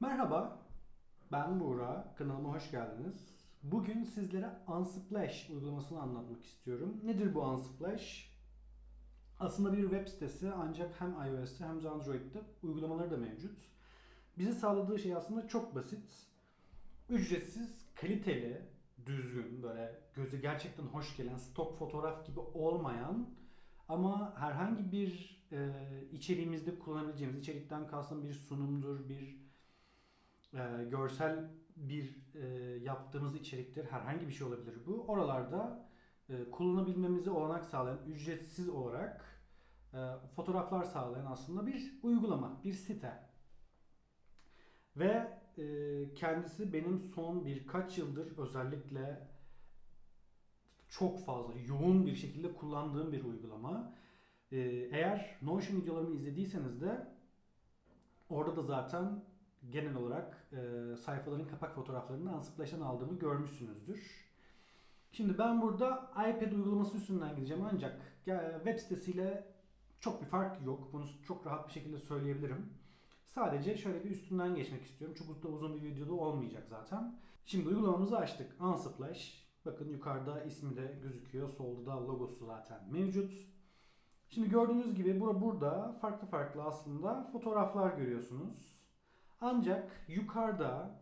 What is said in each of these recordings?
Merhaba, ben Buğra. Kanalıma hoş geldiniz. Bugün sizlere Unsplash uygulamasını anlatmak istiyorum. Nedir bu Unsplash? Aslında bir web sitesi ancak hem iOS'te hem de Android'de uygulamaları da mevcut. Bize sağladığı şey aslında çok basit. Ücretsiz, kaliteli, düzgün, böyle gözü gerçekten hoş gelen, stok fotoğraf gibi olmayan ama herhangi bir e, içeriğimizde kullanabileceğimiz, içerikten kastım bir sunumdur, bir e, görsel bir e, yaptığımız içeriktir. Herhangi bir şey olabilir bu. Oralarda e, kullanabilmemize olanak sağlayan, ücretsiz olarak e, fotoğraflar sağlayan aslında bir uygulama, bir site. Ve e, kendisi benim son birkaç yıldır özellikle çok fazla, yoğun bir şekilde kullandığım bir uygulama. E, eğer Notion videolarımı izlediyseniz de orada da zaten genel olarak e, sayfaların kapak fotoğraflarını Unsplash'tan aldığımı görmüşsünüzdür. Şimdi ben burada iPad uygulaması üstünden gideceğim ancak web sitesiyle çok bir fark yok. Bunu çok rahat bir şekilde söyleyebilirim. Sadece şöyle bir üstünden geçmek istiyorum. Çok da uzun bir videoda olmayacak zaten. Şimdi uygulamamızı açtık. Unsplash. Bakın yukarıda ismi de gözüküyor. Solda da logosu zaten mevcut. Şimdi gördüğünüz gibi burada farklı farklı aslında fotoğraflar görüyorsunuz. Ancak yukarıda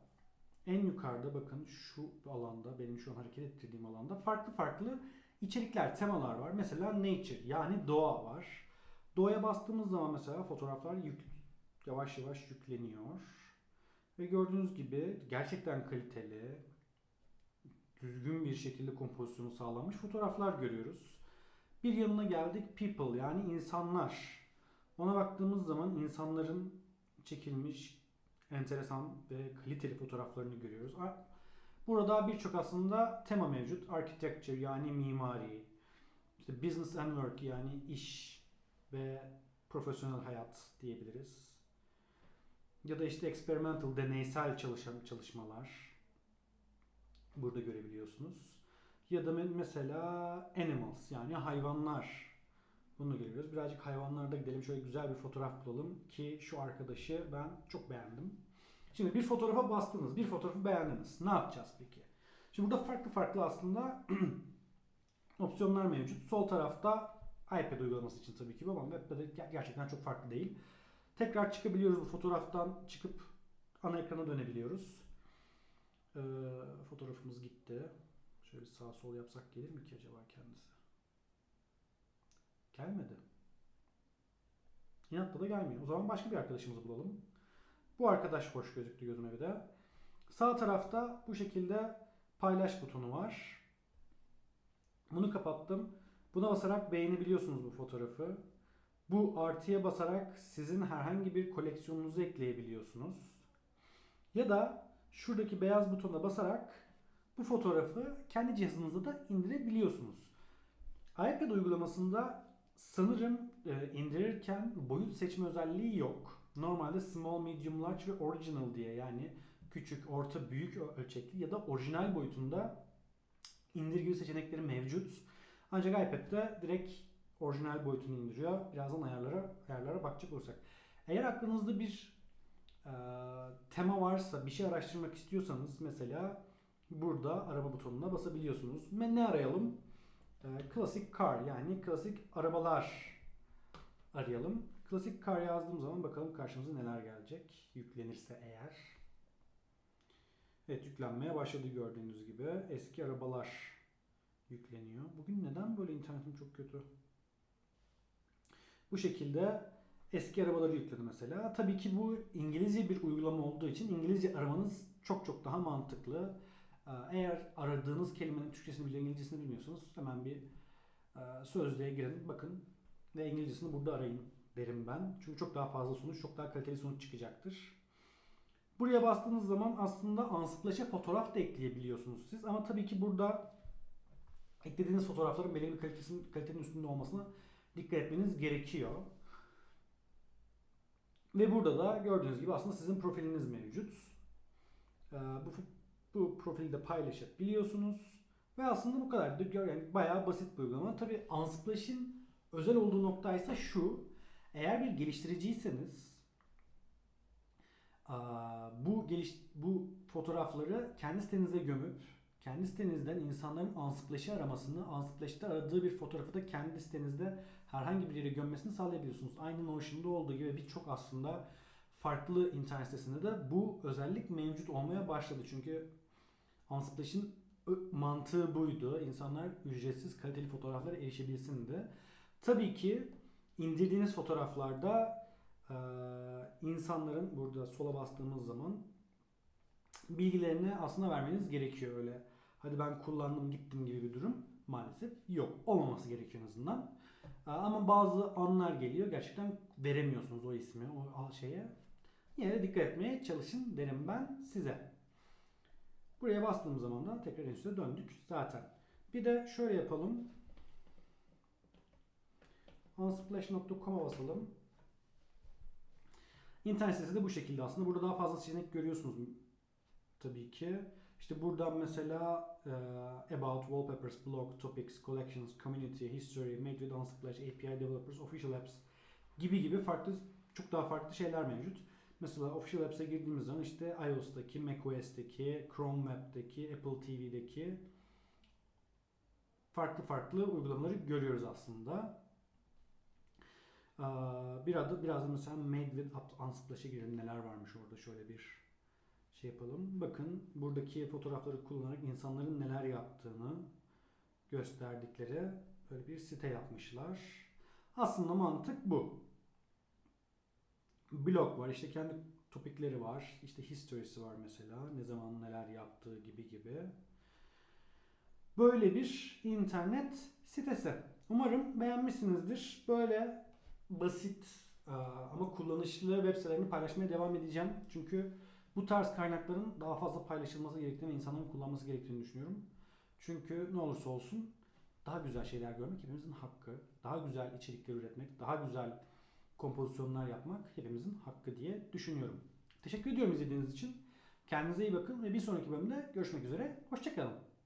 en yukarıda bakın şu alanda benim şu an hareket ettirdiğim alanda farklı farklı içerikler, temalar var. Mesela nature yani doğa var. Doğaya bastığımız zaman mesela fotoğraflar yük, yavaş yavaş yükleniyor. Ve gördüğünüz gibi gerçekten kaliteli, düzgün bir şekilde kompozisyonu sağlanmış fotoğraflar görüyoruz. Bir yanına geldik people yani insanlar. Ona baktığımız zaman insanların çekilmiş enteresan ve kaliteli fotoğraflarını görüyoruz. Burada birçok aslında tema mevcut. Architecture yani mimari, işte business and work yani iş ve profesyonel hayat diyebiliriz. Ya da işte experimental, deneysel çalışmalar burada görebiliyorsunuz. Ya da mesela animals yani hayvanlar. Bunu görüyoruz. Birazcık hayvanlarda gidelim. Şöyle güzel bir fotoğraf bulalım ki şu arkadaşı ben çok beğendim. Şimdi bir fotoğrafa bastınız. Bir fotoğrafı beğendiniz. Ne yapacağız peki? Şimdi burada farklı farklı aslında opsiyonlar mevcut. Sol tarafta iPad uygulaması için tabii ki bu ama web'de de gerçekten çok farklı değil. Tekrar çıkabiliyoruz bu fotoğraftan çıkıp ana ekrana dönebiliyoruz. Ee, fotoğrafımız gitti. Şöyle sağ sol yapsak gelir mi ki acaba kendisi? Gelmedi. İnatla da gelmiyor. O zaman başka bir arkadaşımızı bulalım. Bu arkadaş hoş gözüktü gözüme bir de. Sağ tarafta bu şekilde paylaş butonu var. Bunu kapattım. Buna basarak beğenebiliyorsunuz bu fotoğrafı. Bu artıya basarak sizin herhangi bir koleksiyonunuzu ekleyebiliyorsunuz. Ya da şuradaki beyaz butona basarak bu fotoğrafı kendi cihazınıza da indirebiliyorsunuz. iPad uygulamasında sanırım e, indirirken boyut seçme özelliği yok. Normalde small, medium, large ve original diye yani küçük, orta, büyük ölçekli ya da orijinal boyutunda indir gibi seçenekleri mevcut. Ancak iPad'de direkt orijinal boyutunu indiriyor. Birazdan ayarlara ayarlara bakacak olursak. Eğer aklınızda bir e, tema varsa, bir şey araştırmak istiyorsanız mesela burada araba butonuna basabiliyorsunuz. Ne arayalım? E, klasik car yani klasik arabalar arayalım. Klasik car yazdığım zaman bakalım karşımıza neler gelecek. Yüklenirse eğer. Evet yüklenmeye başladı gördüğünüz gibi. Eski arabalar yükleniyor. Bugün neden böyle internetim çok kötü? Bu şekilde eski arabaları yükledi mesela. Tabii ki bu İngilizce bir uygulama olduğu için İngilizce aramanız çok çok daha mantıklı. Ee, eğer aradığınız kelimenin Türkçesini biliyor, İngilizcesini bilmiyorsanız hemen bir e, sözlüğe girin, bakın ve İngilizcesini burada arayın derim ben. Çünkü çok daha fazla sonuç, çok daha kaliteli sonuç çıkacaktır. Buraya bastığınız zaman aslında Unsplash'e fotoğraf da ekleyebiliyorsunuz siz. Ama tabii ki burada eklediğiniz fotoğrafların belirli bir kalitesinin, kalitenin üstünde olmasına dikkat etmeniz gerekiyor. Ve burada da gördüğünüz gibi aslında sizin profiliniz mevcut. Ee, bu, bu profili de paylaşabiliyorsunuz. Ve aslında bu kadar. Yani bayağı basit bir uygulama. Tabii Unsplash'in özel olduğu nokta ise şu. Eğer bir geliştiriciyseniz bu geliş bu fotoğrafları kendi sitenize gömüp kendi sitenizden insanların Unsplash'i aramasını, Unsplash'te aradığı bir fotoğrafı da kendi sitenizde herhangi bir yere gömmesini sağlayabiliyorsunuz. Aynı Notion'da olduğu gibi birçok aslında farklı internet sitesinde de bu özellik mevcut olmaya başladı. Çünkü Unsplash'in mantığı buydu. İnsanlar ücretsiz kaliteli fotoğraflara erişebilsin de. Tabii ki indirdiğiniz fotoğraflarda insanların burada sola bastığımız zaman bilgilerini aslında vermeniz gerekiyor öyle. Hadi ben kullandım gittim gibi bir durum maalesef yok. Olmaması gerekiyor en azından. Ama bazı anlar geliyor gerçekten veremiyorsunuz o ismi o şeye. Yine de dikkat etmeye çalışın derim ben size. Buraya bastığım zaman da tekrar en üste döndük zaten. Bir de şöyle yapalım. unsplash.com'a basalım. İnternet sitesi de bu şekilde aslında. Burada daha fazla seçenek görüyorsunuz tabii ki. İşte buradan mesela e, About, Wallpapers, Blog, Topics, Collections, Community, History, Made with Unsplash, API Developers, Official Apps gibi gibi farklı çok daha farklı şeyler mevcut. Mesela Official Apps'e girdiğimiz zaman işte iOS'taki, macOS'teki, Chrome Web'deki, Apple TV'deki farklı farklı uygulamaları görüyoruz aslında. Ee, Biraz da, biraz da mesela Made with Unsplash'e girelim. Neler varmış orada şöyle bir şey yapalım. Bakın buradaki fotoğrafları kullanarak insanların neler yaptığını gösterdikleri böyle bir site yapmışlar. Aslında mantık bu. Blog var, işte kendi topikleri var, işte history'si var mesela, ne zaman neler yaptığı gibi gibi. Böyle bir internet sitesi. Umarım beğenmişsinizdir. Böyle basit e, ama kullanışlı web sitelerini paylaşmaya devam edeceğim. Çünkü bu tarz kaynakların daha fazla paylaşılması gerektiğini ve insanların kullanması gerektiğini düşünüyorum. Çünkü ne olursa olsun daha güzel şeyler görmek hepimizin hakkı. Daha güzel içerikler üretmek, daha güzel kompozisyonlar yapmak hepimizin hakkı diye düşünüyorum. Teşekkür ediyorum izlediğiniz için. Kendinize iyi bakın ve bir sonraki bölümde görüşmek üzere. Hoşçakalın.